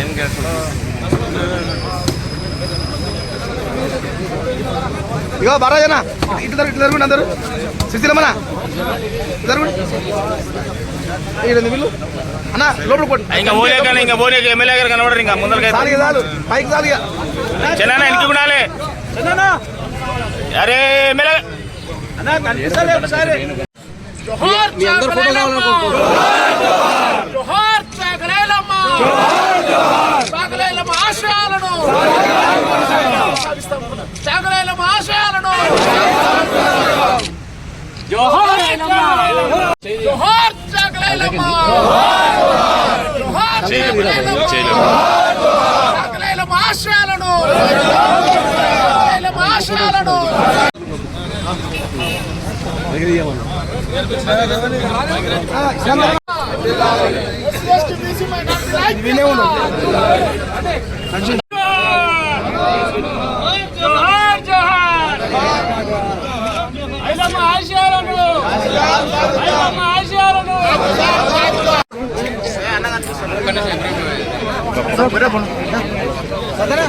ఏం కేసులో ఇగో బారాజన ఇట్లా ఇట్లా జరుగుండి అందరు. శిశిలమ్మనా జరుగుండి. వీళ్ళు. అన్న లోపల కొట్టు ఇంకా పోలే కానీ ఇంకా పోలే ఎమ్మెల్యే గారు కనబడరు ఇంకా చాలు చాలు పైకి చాలు చెన్న వెనక్కి ఉండాలి. అరే ఎమ్మెల్యే. జోహార్ జోహార్. చాకలేలమ్మ ఆశయాలను. చాకలేలమ్మ ఆశయాలను. జోహార్ జోహార్ చాకలేలమ్మ జోహార్ చాకలేలమ్మ ఆశయాలను. చాకలేలమ్మ ఆశయాలను. బీసీ మైనారిటీ వినే ఉండదు జోహార్ జోహార్ సదనా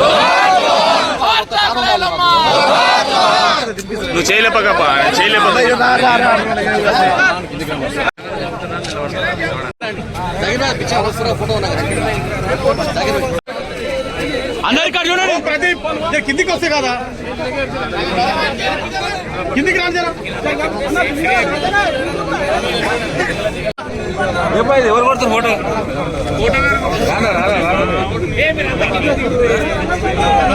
జోహార్ నువ్వు చేయలేపకప్ప చేయలేపక అందరు ఇక్కడ చూడండి ప్రదీప్ కిందికి వస్తే కదా? కిందికి రాదు ఎవరు కొడుతున్నారు ఫోటో? అవకాశం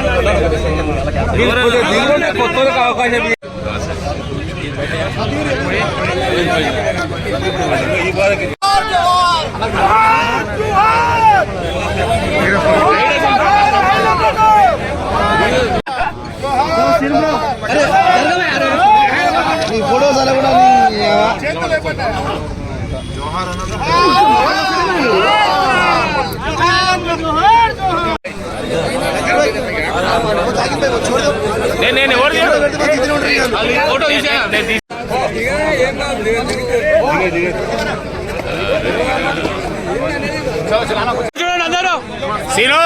నీ ఫోటోస్ అలా కూడా నీ నేను నేను ఎవరు ఫోటో చూడండి అందరూ. సీను?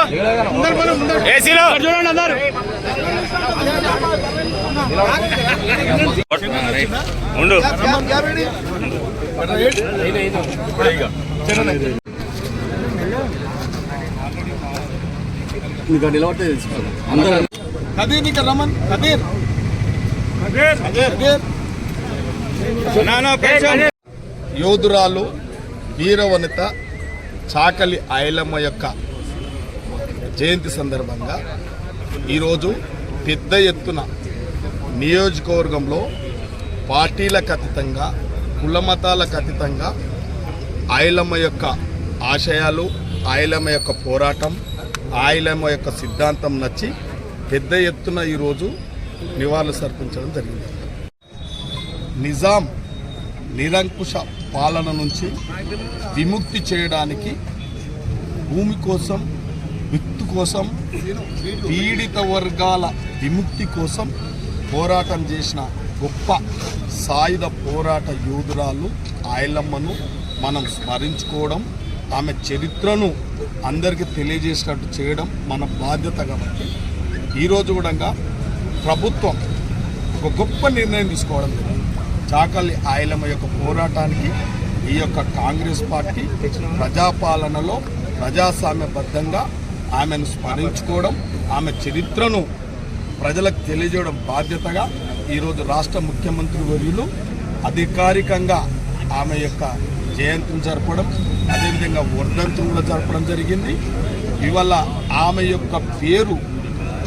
ఏ సీను? చూడండి అందరూ. ఉండు. కదీర్ ఇక్కడ రమన్ కదీర్ కదీర్ యోధురాలు వీరవనిత చాకలి ఐలమ్మ యొక్క జయంతి సందర్భంగా ఈరోజు పెద్ద ఎత్తున నియోజకవర్గంలో పార్టీలకు అతీతంగా కులమతాలకు అతీతంగా ఐలమ్మ యొక్క ఆశయాలు ఐలమ్మ యొక్క పోరాటం ఆయిలమ్మ యొక్క సిద్ధాంతం నచ్చి పెద్ద ఎత్తున ఈరోజు నివాళులు సర్పించడం జరిగింది. నిజాం నిరంకుశ పాలన నుంచి విముక్తి చేయడానికి భూమి కోసం విత్తు కోసం పీడిత వర్గాల విముక్తి కోసం పోరాటం చేసిన గొప్ప సాయుధ పోరాట యోధురాలు ఆయలమ్మను మనం స్మరించుకోవడం ఆమె చరిత్రను అందరికీ తెలియజేసినట్టు చేయడం మన బాధ్యత కాబట్టి ఈరోజు కూడా ప్రభుత్వం ఒక గొప్ప నిర్ణయం తీసుకోవడం చాకలి ఆయలమ్మ యొక్క పోరాటానికి ఈ యొక్క కాంగ్రెస్ పార్టీ ప్రజాపాలనలో ప్రజాస్వామ్యబద్ధంగా ఆమెను స్మరించుకోవడం ఆమె చరిత్రను ప్రజలకు తెలియజేయడం బాధ్యతగా ఈరోజు రాష్ట్ర ముఖ్యమంత్రి వర్యులు అధికారికంగా ఆమె యొక్క జయంతిని జరపడం అదేవిధంగా వర్ధంతిని కూడా జరపడం జరిగింది. ఇవాళ ఆమె యొక్క పేరు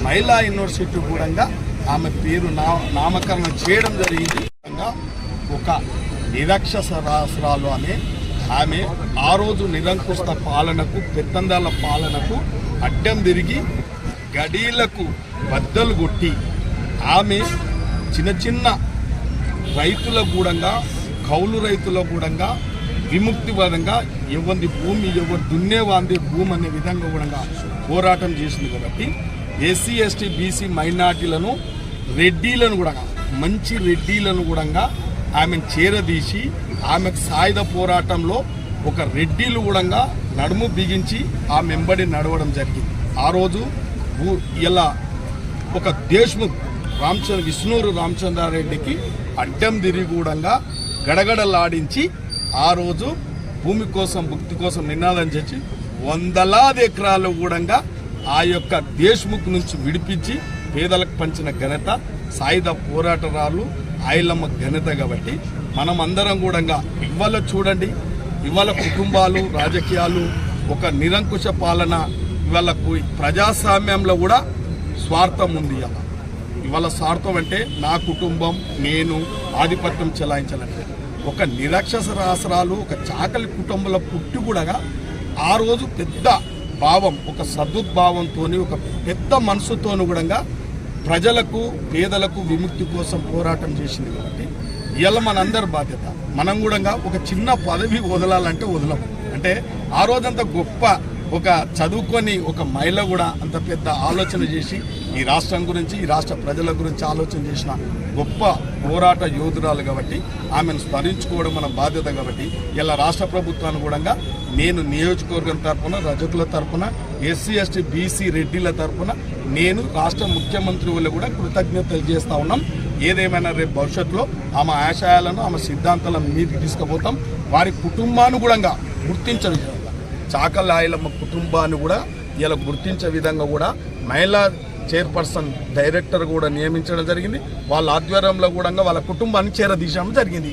మహిళా యూనివర్సిటీ కూడా ఆమె పేరు నా నామకరణం చేయడం జరిగింది. విధంగా ఒక నిరక్షరాస్త్రాలు అనే ఆమె ఆ రోజు నిరంకుశ పాలనకు పెత్తందాల పాలనకు అడ్డం తిరిగి గడీలకు బద్దలు కొట్టి ఆమె చిన్న చిన్న రైతుల గూడంగా కౌలు రైతుల గూడంగా విముక్తివాదంగా పరంగా భూమి ఎవరు దున్నేవాంది భూమి అనే విధంగా కూడా పోరాటం చేసింది కాబట్టి ఎస్సీ ఎస్టీ బీసీ మైనార్టీలను రెడ్డీలను కూడా మంచి రెడ్డీలను కూడా ఆమెను చేరదీసి ఆమెకు సాయుధ పోరాటంలో ఒక రెడ్డిలు కూడా నడుము బిగించి ఆ మెంబడి నడవడం జరిగింది. ఆ రోజు ఇలా ఒక దేశ్ముఖ్ రామచంద్ర విష్ణూరు రామచంద్రారెడ్డికి అడ్డం తిరిగి కూడా గడగడలాడించి ఆ రోజు భూమి కోసం భుక్తి కోసం నినాదం చేసి వందలాది ఎకరాలు కూడా ఆ యొక్క దేశ్ముఖ్ నుంచి విడిపించి పేదలకు పంచిన ఘనత సాయుధ పోరాటరాలు ఆయలమ్మ ఘనత కాబట్టి మనం అందరం కూడా ఇవాళ చూడండి. ఇవాళ కుటుంబాలు రాజకీయాలు ఒక నిరంకుశ పాలన. ఇవాళ ప్రజాస్వామ్యంలో కూడా స్వార్థం ఉంది అలా ఇవాళ స్వార్థం అంటే నా కుటుంబం నేను ఆధిపత్యం చెలాయించాలంటే. ఒక నిరక్షస రాసరాలు ఒక చాకలి కుటుంబంలో పుట్టి కూడా ఆ రోజు పెద్ద భావం ఒక సదుద్భావంతో ఒక పెద్ద మనసుతోను కూడా ప్రజలకు పేదలకు విముక్తి కోసం పోరాటం చేసింది కాబట్టి ఇవాళ మనందరి బాధ్యత. మనం కూడా ఒక చిన్న పదవి వదలాలంటే వదలం అంటే ఆ రోజంత గొప్ప ఒక చదువుకొని ఒక మహిళ కూడా అంత పెద్ద ఆలోచన చేసి ఈ రాష్ట్రం గురించి ఈ రాష్ట్ర ప్రజల గురించి ఆలోచన చేసిన గొప్ప పోరాట యోధురాలు కాబట్టి ఆమెను స్మరించుకోవడం మన బాధ్యత కాబట్టి ఇలా రాష్ట్ర ప్రభుత్వానుగుణంగా నేను నియోజకవర్గం తరఫున రజకుల తరపున ఎస్సీ ఎస్టీ బీసీ రెడ్డిల తరపున నేను రాష్ట్ర ముఖ్యమంత్రి వాళ్ళు కూడా కృతజ్ఞతలు చేస్తా ఉన్నాం. ఏదేమైనా రేపు భవిష్యత్తులో ఆమె ఆశయాలను ఆమె సిద్ధాంతాలను మీదకి తీసుకుపోతాం. వారి కుటుంబానుగుణంగా గుర్తించడం చాకలాయలమ్మ కుటుంబాన్ని కూడా ఇలా గుర్తించే విధంగా కూడా మహిళా చైర్పర్సన్ డైరెక్టర్ కూడా నియమించడం జరిగింది. వాళ్ళ ఆధ్వర్యంలో కూడా వాళ్ళ కుటుంబాన్ని చేరదీసడం జరిగింది.